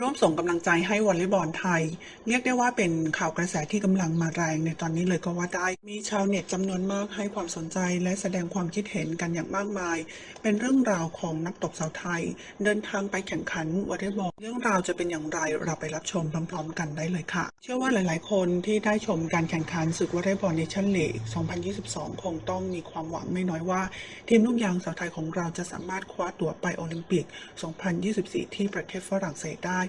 ร่วมส่งกำลังใจให้วอลเลย์บอลไทย เรียกได้ว่าเป็นข่าวกระแสที่กำลังมาแรงในตอนนี้เลยก็ว่าได้ มีชาวเน็ตจำนวนมากให้ความสนใจและแสดงความคิดเห็นกันอย่างมากมาย เป็นเรื่องราวของนักตบสาวไทย เดินทางไปแข่งขันวอลเลย์บอลเรื่องราวจะเป็นอย่างไรเราไปรับชมพร้อมๆ กันได้เลยค่ะ เชื่อว่าหลายๆ คนที่ได้ชมการแข่งขันศึกวอลเลย์บอลเนชั่นลีก 2022 คงต้องมีความหวังไม่น้อยว่า ทีมลูกยางสาวไทยของเราจะสามารถคว้าตั๋วไปโอลิมปิก 2024 ที่ประเทศฝรั่งเศสได้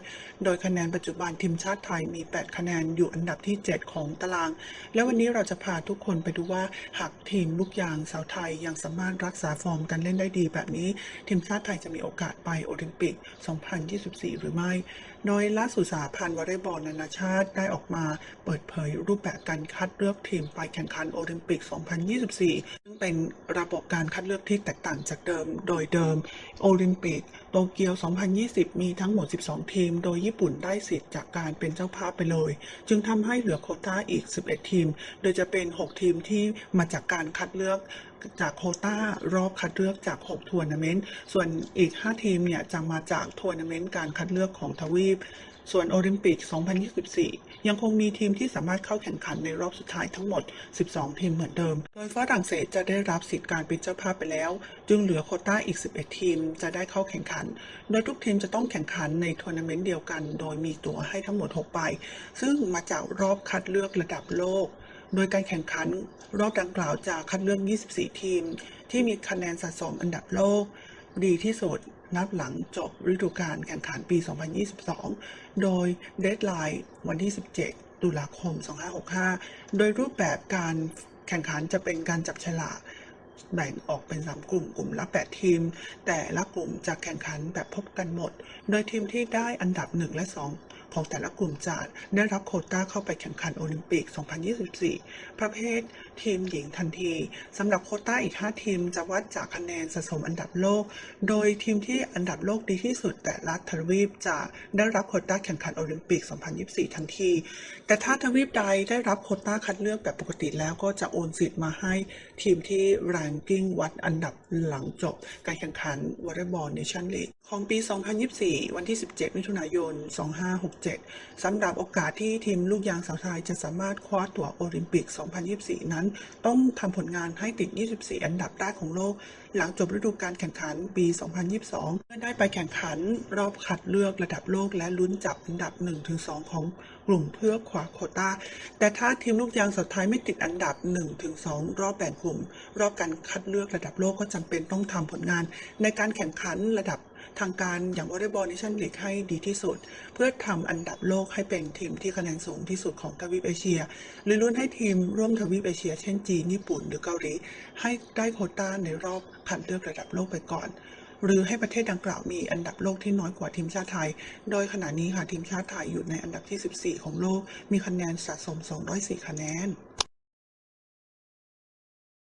โดยคะแนนปัจจุบันทีมชาติไทยมี 8 คะแนนอยู่อันดับที่ 7 ของตาราง และวันนี้เราจะพาทุกคนไปดูว่าหากทีมลูกยางสาวไทยยังสามารถรักษาฟอร์มการเล่นได้ดีแบบนี้ ทีมชาติไทยจะมีโอกาสไปโอลิมปิก 2024 หรือไม่ โดยล่าสุดสหพันธ์วอลเลย์บอลนานาชาติได้ออกมาเปิดเผยรูปแบบการคัดเลือกทีมไปแข่งขันโอลิมปิก 2024 ซึ่งเป็นระบบการคัดเลือกที่แตกต่างจากเดิม โดยเดิมโอลิมปิกโตเกียว 2020 มีทั้งหมด 12 ทีมโดยญี่ปุ่นได้สิทธิ์จากการเป็นเจ้าภาพไปเลย จึงทำให้เหลือโคต้าอีก 11 ทีม โดยจะเป็น 6 ทีมที่มาจากการคัดเลือก จากโคต้ารอบคัดเลือกจาก 6 ทัวร์นาเมนต์ ส่วนอีก 5 ทีมเนี่ยจะมาจากทัวร์นาเมนต์การคัดเลือกของทวีป ส่วนโอลิมปิก 2024 ยังคงมีทีมที่สามารถเข้าแข่งขันในรอบสุดท้ายทั้งหมด 12 ทีมเหมือนเดิม โดยฝรั่งเศสจะได้รับสิทธิ์การเป็นเจ้าภาพไปแล้ว จึงเหลือโคต้าอีก 11 ทีมจะได้เข้าแข่งขัน โดยทุกทีมจะต้องแข่งขันในทัวร์นาเมนต์เดียวกัน โดยมีตั๋วให้ทั้งหมด 6 ใบ ซึ่งมาจากรอบคัดเลือกระดับโลก โดยการแข่งขันรอบดังกล่าวจะคัดเลือก 24 ทีม ที่มีคะแนนสะสมอันดับโลก ดีที่สุดนับหลังจบฤดูกาลแข่งขันปี 2022 โดยเดทไลน์วันที่ 17 ตุลาคม 2565 โดยรูปแบบการแข่งขันจะเป็นการจับฉลาก แบ่งออกเป็น 3 กลุ่มกลุ่มละ 8 ทีม แต่ละกลุ่มจะแข่งขันแบบพบกันหมด โดยทีมที่ได้อันดับ 1 และ 2 ของแต่ละกลุ่มจะได้รับโคต้าเข้าไปแข่งขันโอลิมปิก 2024 ประเภททีมหญิงทันทีสำหรับโคต้าอีก 5 ทีมจะวัดจากคะแนนสะสมอันดับโลก โดยทีมที่อันดับโลกดีที่สุดแต่ละทวีปจะได้รับโคต้าแข่งขันโอลิมปิก 2024 ทันที แต่ถ้าทวีปใดได้รับโคต้าคัดเลือกแบบปกติแล้วก็จะโอนสิทธิ์มาให้ทีมที่แรงกิ้งวัดอันดับหลังจบ การแข่งขันวอลเลย์บอลเนชั่นลีกของปี 2024 วันที่ 17 มิถุนายน 2567 สำหรับโอกาสที่ทีมลูกยางสาวไทยจะสามารถคว้าตั๋วโอลิมปิก 2024 นั้น ต้องทำผลงานให้ติด 24 อันดับแรกของโลก หลังจบฤดูกาลแข่งขันปี 2022 เพื่อได้ไปแข่งขันรอบคัดเลือกระดับโลกและลุ้นจับอันดับ 1-2 ของกลุ่มเพื่อคว้าโควต้า แต่ถ้าทีมลูกยางสาวไทยไม่ติดอันดับ 1-2 รอบแบ่งกลุ่ม รอบการคัดเลือกระดับโลกก็จำเป็นต้องทำผลงาน ในการแข่งขันระดับทางการอย่างวอลเลย์บอลเนชั่นลีกให้ดีที่สุด เพื่อทำอันดับโลกให้เป็นทีมที่คะแนนสูงที่สุดของทวีปเอเชียหรือลุ้นให้ทีมร่วมทวีปเอเชีย เช่นจีนญี่ปุ่นหรือเกาหลี ให้ได้โคต้าในรอบคัดเลือกระดับโลกไปก่อนหรือให้ประเทศดังกล่าวมีอันดับโลกที่น้อยกว่าทีมชาติไทย โดยขณะนี้ค่ะทีมชาติไทยอยู่ในอันดับที่ 14 ของโลก มีคะแนนสะสม 204 คะแนน